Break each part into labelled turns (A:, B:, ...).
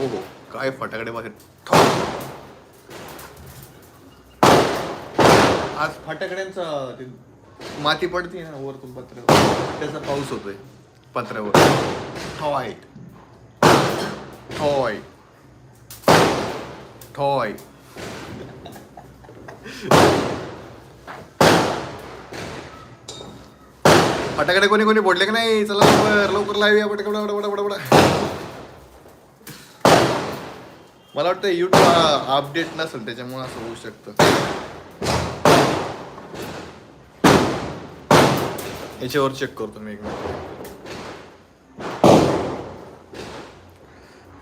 A: हो हो काय फटाकडे बाहेर आज फटाकड्यांचा ते माती पडते ना वरतून पत्र्यावर. त्याचा पाऊस होतोय पत्र्यावर. ठॉय ठॉय ठॉय फटाकडे कोणी कोणी बोलले का नाही? चला लवकर लवकर लावूया. फटाकडे मला वाटतं युट्यूब अपडेट नसेल त्याच्यामुळे असं होऊ शकतं. याच्यावर चेक करतो मी एक मिनिट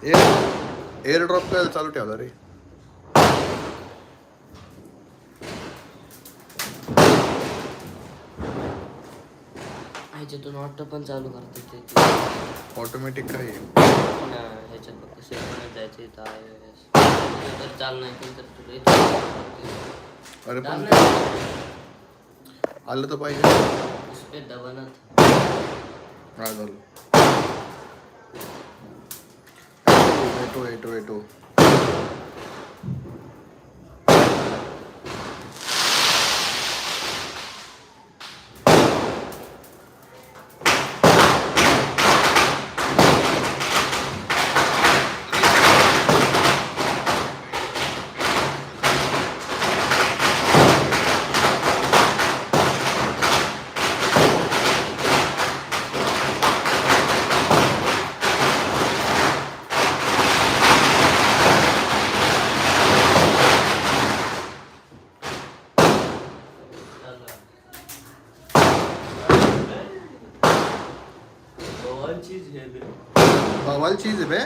A: एअर एअर ड्रॉप काय चालू ठेवला रे?
B: ह्याच्यातून ऑटो पण चालू करता
A: ऑटोमॅटिक काय?
B: ह्याच्यात फक्त सेकंदात जायचं इथं iOS. जर चालू नाही केलं तर तुला इथं
A: अरे पण
B: चालू नाही.
A: आलं तर पाहिजे
B: उसपे दबानात
A: हा। झालं येतो येतो येतो
B: चीज है बे.
A: बवाल चीज है बे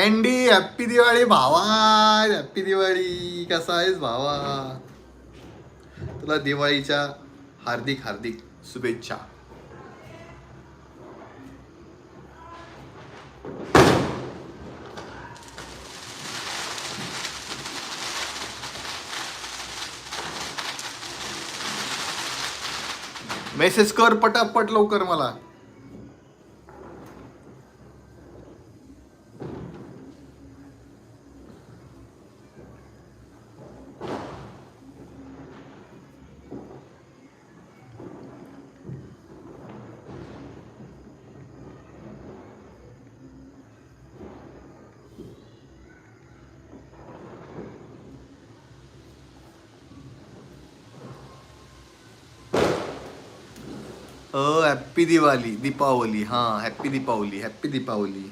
A: अँडी हॅप्पी दिवाळी भावा. हॅप्पी दिवाळी कसा आहेस भावा? तुला दिवाळीच्या हार्दिक हार्दिक शुभेच्छा. मेसेज कर पटापट लवकर मला. अ हॅप्पी दिवाळी दीपावली हां हॅप्पी दीपावली हॅप्पी दीपावली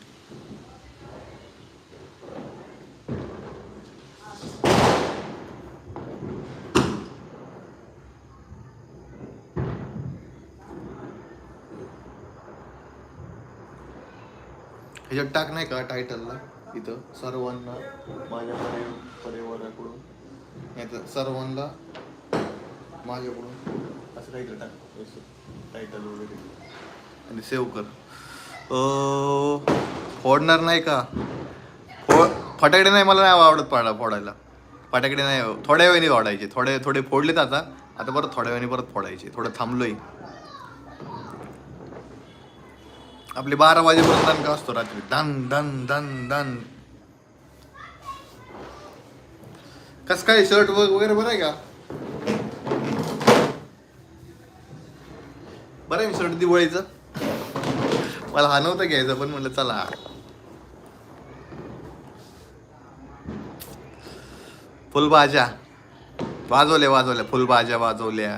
A: ह्याच्यात टाक नाही का टायटलला इथं सर्वांना माझ्या परि परिवाराकडून नाही तर सर्वांना माझ्याकडून. असं काहीतरी टाक. टायटल वगैरे. आणि सेव्ह कर. फोडणार नाही का? फो फटाकडे नाही मला नाही आवडत पाडा फोडायला. फटाकडे नाही थोड्या वेळाने फोडायचे थोडे थोडे फोडलेत आता. आता परत थोड्या वेळाने परत फोडायचे. थोडं थांबलोय. आपले बारा वाजेपर्यंत दणका असतो रात्री. दन दन दन दन. कस काय शर्ट वगैरे बरं आहे का? बरं मी शर्ट दिवाळीचं. मला हा नव्हतं घ्यायचं पण म्हणलं चला. फुलभाज्या. वाजवल्या वाजवल्या. फुलभाज्या वाजवल्या.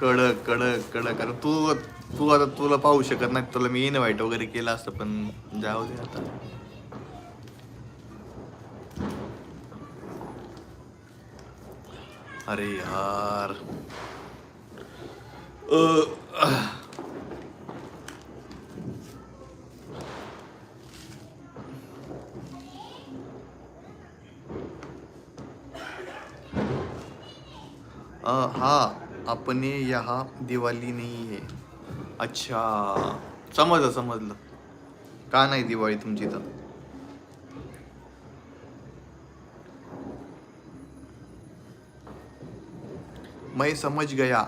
A: कडक कडक कडक. अरे तू तू आता तुला पाहू शकत नाही तुला मी इनवाईट वगैरे केलं असतं पण जाऊ दे आता. अरे यार। हा अपने यहाँ दिवाळी नाही आहे अच्छा समजलं समजलं. का नाही दिवाळी तुमची तर मैं समझ गया।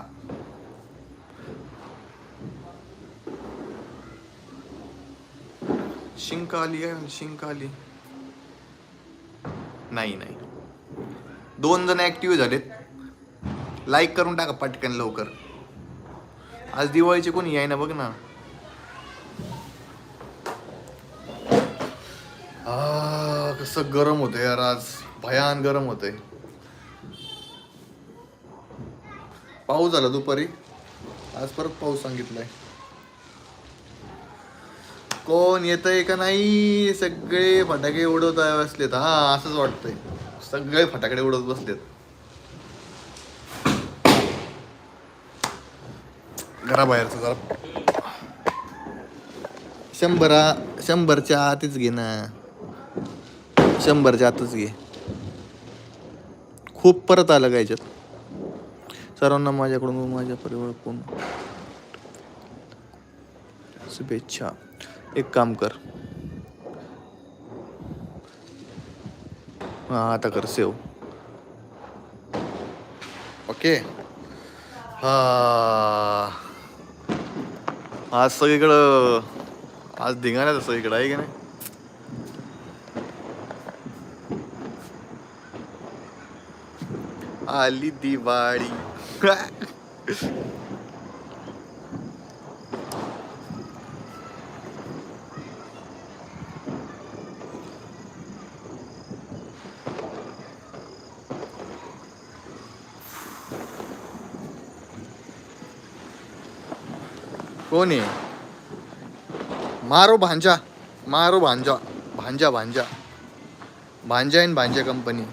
A: शिंक आली आहे शिंक आली नाही नाही। दोन जण ऍक्टिव्ह झालेत. लाईक करून टाका पटकन लवकर. आज दिवाळीचे कोणी याय ना बघ ना. कसं गरम होतंय यार आज. भयान गरम होतंय. पाऊस झाला दुपारी. आज परत पाऊस सांगितलाय. कोण येतंय का नाही? सगळे फटाके उडवत बसलेत. हा असंच वाटतंय. सगळे फटाकडे उडवत बसलेत. घराबाहेरचं जरा. शंभरा शंभरच्या आतच घे ना. शंभरच्या आतच घे. खूप परत आलं का याच्यात? सर्वांना माझ्याकडून व माझ्या परिवाराकडून शुभेच्छा. एक काम कर. हा आता कर सेव. ओके. हा. आज सगळीकडं आज धिंगाण्यात सगळीकडं आहे की नाही? आली दिवाळी. कोण आहे? मारो भांजा मारो भांजा भांजा भांजा. भांजा इन भांजा कंपनी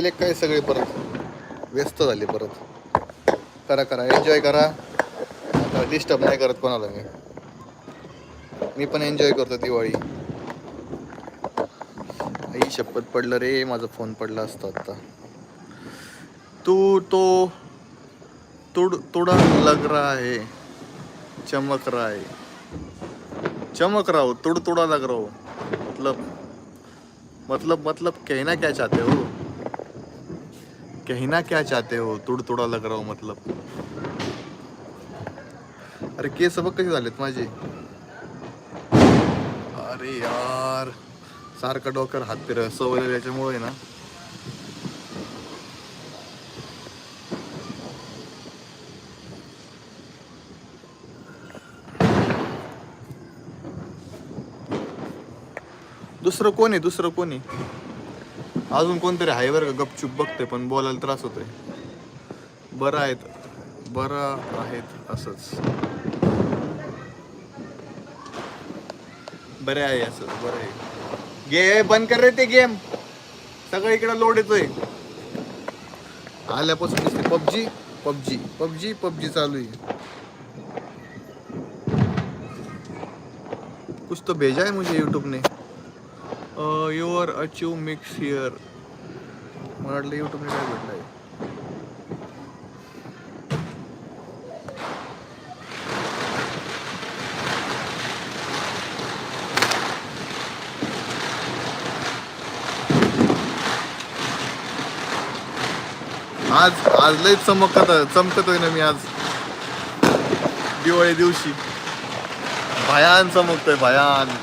A: गेले काय सगळे परत? व्यस्त झाले परत. करा करा. एन्जॉय करा. डिस्टर्ब नाही करत कोणाला मी. मी पण एन्जॉय करतो दिवाळी. आई शपथ पडलं रे. माझा फोन पडला असता आता. तू तो तुड तुडा लग रहा है चमक रहा है. चमक रहा हो. तुड तुड़ा लग रहा हो. मतलब मतलब मतलब कहना क्या चाहते हो? कहना क्या चाहते हो? तुड तुडा लग रहा हो मतलब. अरे केस बघ कसे झालेत माझे? अरे यार सारखं डोकर हात फिर सवय याच्यामुळे ना. दुसरं कोण आहे? दुसरं कोण आहे? अजून कोणतरी आहे बरं का? गपचूप बघते पण बोलायला त्रास होतोय. बरं आहेत. बरं आहेत असंच. बरे आहे असं बरं आहे. गे बंद कर रे ते गेम. सगळं इकडे लोड येतोय. आल्यापासून दिसते पबजी पबजी पबजी पबजी चालू आहे. कुछ तो भेजा है मुझे यूट्यूब ने. Your achieve mix here. मला वाटलं यूट्यूबने काय भेटलं आहे आज आज लय चमकत चमकतोय ना मी आज. दिवाळी दिवशी. भयान चमकतोय भयान.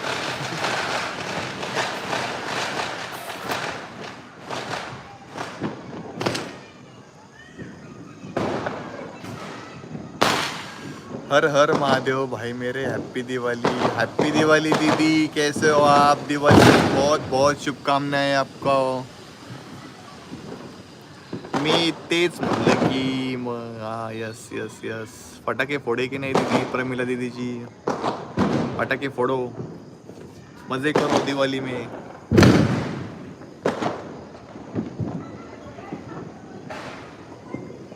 A: हर हर महादेव, भाई मेरे हैप्पी दिवाली। हैप्पी दिवाली, दीदी। कैसे हो आप? दिवाली बहुत बहुत शुभकामनाएँ आपको। मी तेच म्हटलं की यस यस यस फटाके फोडे की नाही, दीदी? प्रमिला दीदीची फटाके फोडो। मज़े करो दिवाली में।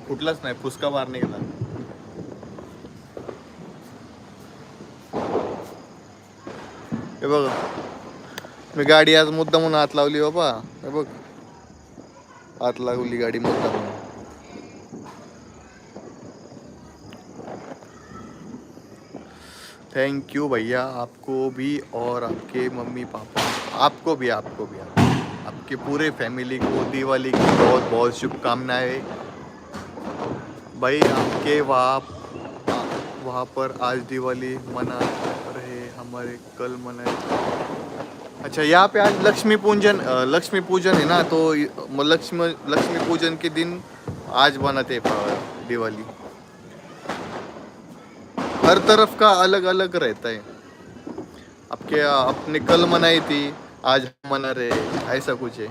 A: कुठलाच नाही फुसका मारणे गेला बघ. मी गाडी आज मुद्दा म्हणून हात लावली बाबा हे बघ. हात लावली गाडी मुद्दा म्हणून. थैंक यू भैया. आपको भी और आपके मम्मी पापा. आपको भी आपको भी. आपके पूरे फैमिली को, दिवाली की बहुत बहुत शुभकामनाएँ. भाई, आपके वहाँ वहाँ पर आज दिवाली मना हमारे कल मनाए अच्छा यहाँ पे आज लक्ष्मी पूजन लक्ष्मी पूजन है ना तो लक्ष्मी लक्ष्मी पूजन के दिन आज बनाते हैं दिवाली। हर तरफ का अलग अलग रहता है। आपके अपने कल मनाई थी आज मना रहे ऐसा कुछ है।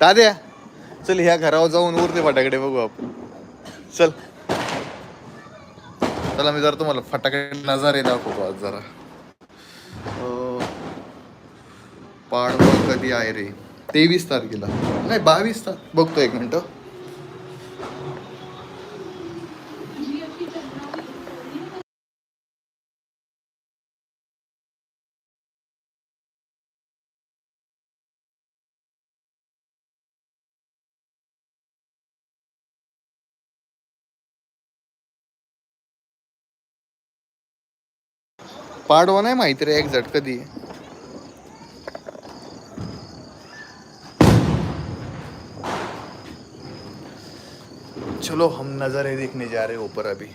A: दादा चल ह्या घरावर जाऊन उरते फटाकडे बघू आपण. चल. चला मी जरा तुम्हाला फटाकडे नजारे दाखवतो आज जरा. पाडवा कधी आहे रे? तेवीस तारखेला. नाही बावीस तारखे बघतो एक मिनिट. पाडवा नाही माहिती रे एक्झॅक्ट कधी चलो हम नज़ारे देखने जा रहे ऊपर अभी।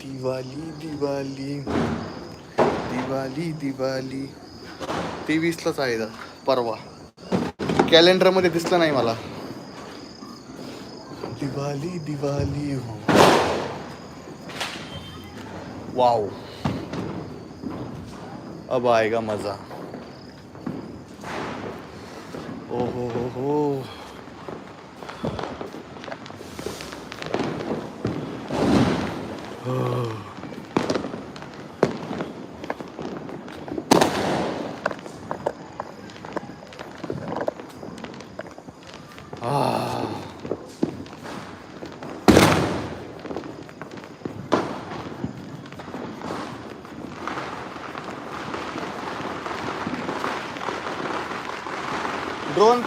A: दिवाली दिवाली। दिवाली दिवाली। तेवीसलाच आहे परवा. कॅलेंडरमध्ये दिसलं नाही मला. दिवाली दिवाली हो. वाओ अब आएगा मजा ओ हो हो हो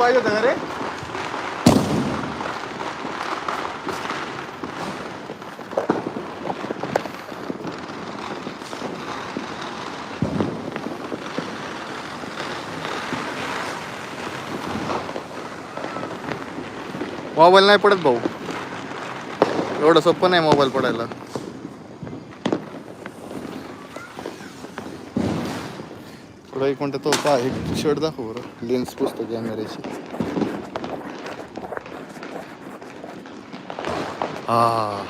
A: पाहिजे होतं का रे? मोबाईल नाही पडत भाऊ. एवढं सोपं नाही मोबाईल पडायला. एक मिनटं तो पहा एक शर्ट दाखव बरं लेन्स पुसतो कॅमेऱ्याची हा.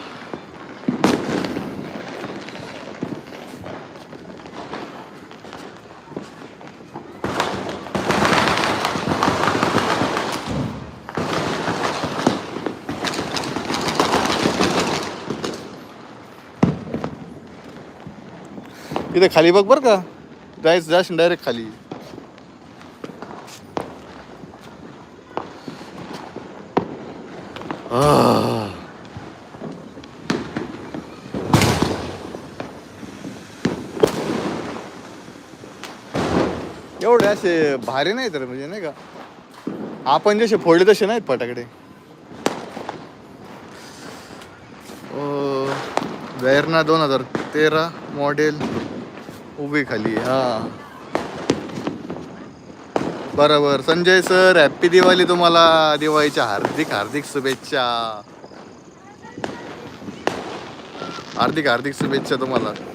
A: इथे खाली बघ बरं का. जायचं जाशील डायरेक्ट खाली. एवढे असे भारी नाही तर म्हणजे नाही का? आपण जसे फोडले तसे नाहीत फटाकडे वेरना दोन हजार तेरा मॉडेल उभी खाली हा. बरोबर. संजय सर हॅप्पी दिवाळी तुम्हाला. दिवाळीच्या हार्दिक हार्दिक शुभेच्छा. हार्दिक हार्दिक शुभेच्छा तुम्हाला.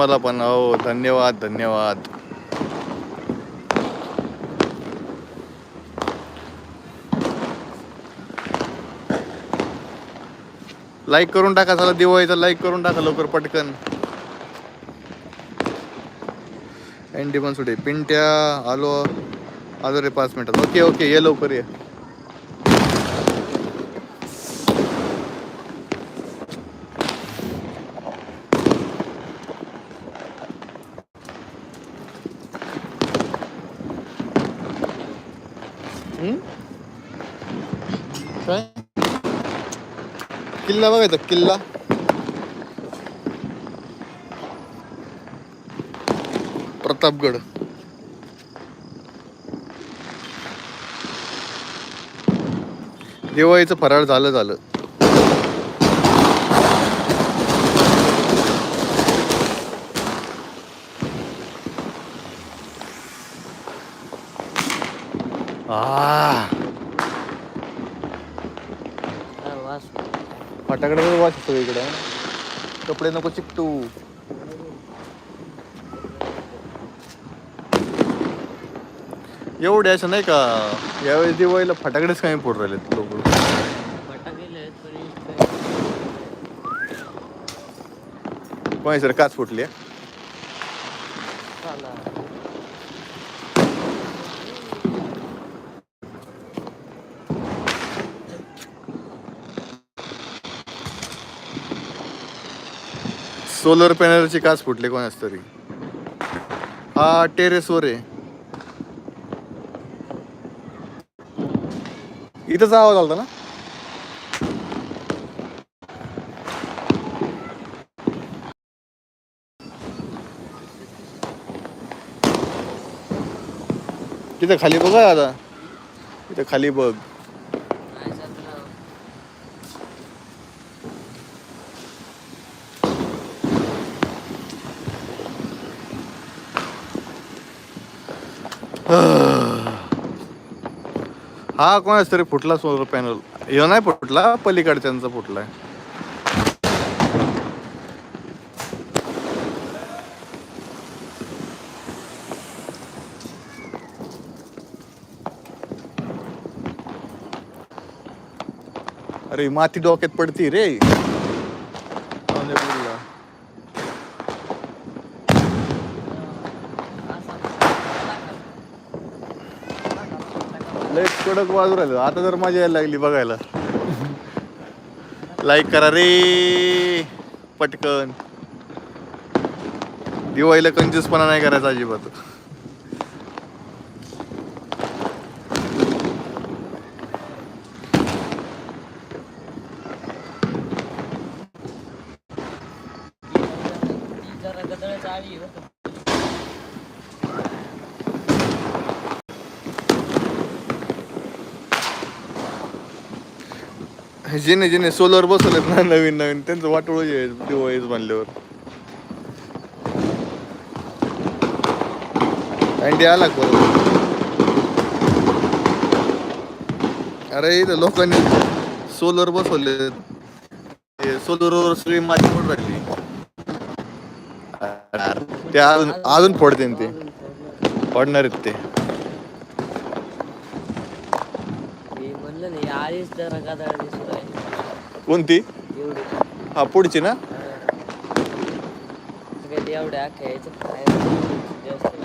A: तुम्हाला पण हो धन्यवाद धन्यवाद. लाईक करून टाका चला दिवाळीचा लाईक करून टाका लवकर पटकन. एंडी पण सुटे. पिंट्या आलो. आलो रे पाच मिनिटात. ओके ओके ये लवकर ये. किल्ला बघायचा किल्ला. प्रतापगड. दिवाळीचं फराळ झालं झालं. वाच सगळीकडे कपडे नको चिकटू. एवढे असं नाही का यावेळेस दिवाळीला फटाकडेच कमी फोड राहिले लोक. कोणी सर काच फुटली सोलर पॅनलची काच फुटली कोणाच तरी. हा टेरेसवर आहे. इथंच आवाज आलता ना? तिथं खाली बघा आता. तिथं खाली बघ. हा कोणाच तरी फुटला सोलर पॅनल. ह्यो नाही फुटला पलीकडच्यांचा फुटलाय. अरे माती डोक्यात पडती रे जाऊन दे पुढला. लय कडक वाजू राहिलं आता जर मजा यायला लागली बघायला. लाईक करा रे. पटकन. दिवाळीला कंजूसपणा नाही करायचा अजिबात
B: ती जरा गदळच आली बरं का.
A: जिने जिने सोलर बसवलेत ना नवीन नवीन त्यांचं वाटोळ दिवाळीच बांधल्यावर अंडी आला का? बरोबर अरे इथं लोकांनी सोलर बसवले सोलरवर सगळी माती पडून राहिली. ते अजून अजून फोडते ते.
B: फोडणार
A: पडणार आहेत ते
B: मी म्हणलं नाही आधीच जरा गदाळ दिसू राहिली
A: कोणती
B: एवढी
A: हा पुढची ना
B: सगळे एवढ्या अख्ख्या याच्यात काय जास्त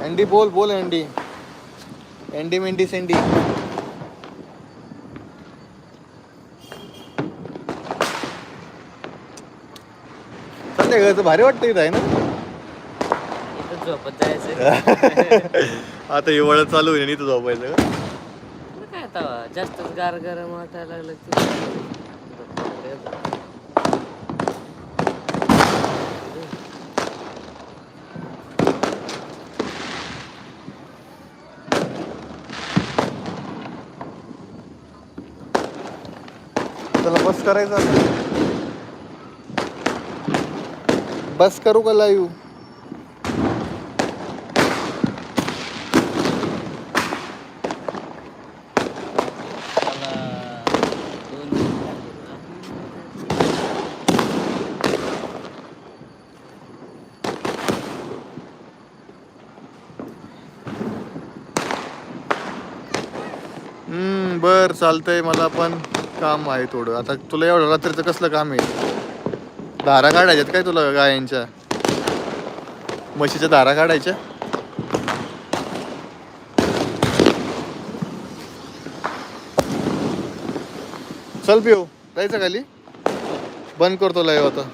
A: अँडी बोल बोल अँडी अँडी मेंडी सेंडी संध्याकाळचं भारी वाटतं इथं आहे ना?
B: झोपत जायचं.
A: आता हिवाळा चालू आणि इथं झोपायचं का?
B: काय तवा जास्तच गार गरम वाटायला लागलं
A: चला बस करायचं आता. बस करू का लाईव्ह बर चालतंय. मला पण काम आहे थोडं. आता तुला एवढं रात्रीचं कसलं काम आहे? धारा काढायच्यात काय तुला गायांच्या? म्हशीच्या धारा काढायच्या? चल पिऊ जायचं खाली? बंद करतो लाईव्ह आता.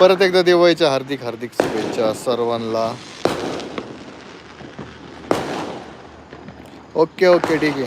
A: परत एकदा देवायच्या हार्दिक हार्दिक शुभेच्छा सर्वांना. ओके ओके ठीक आहे.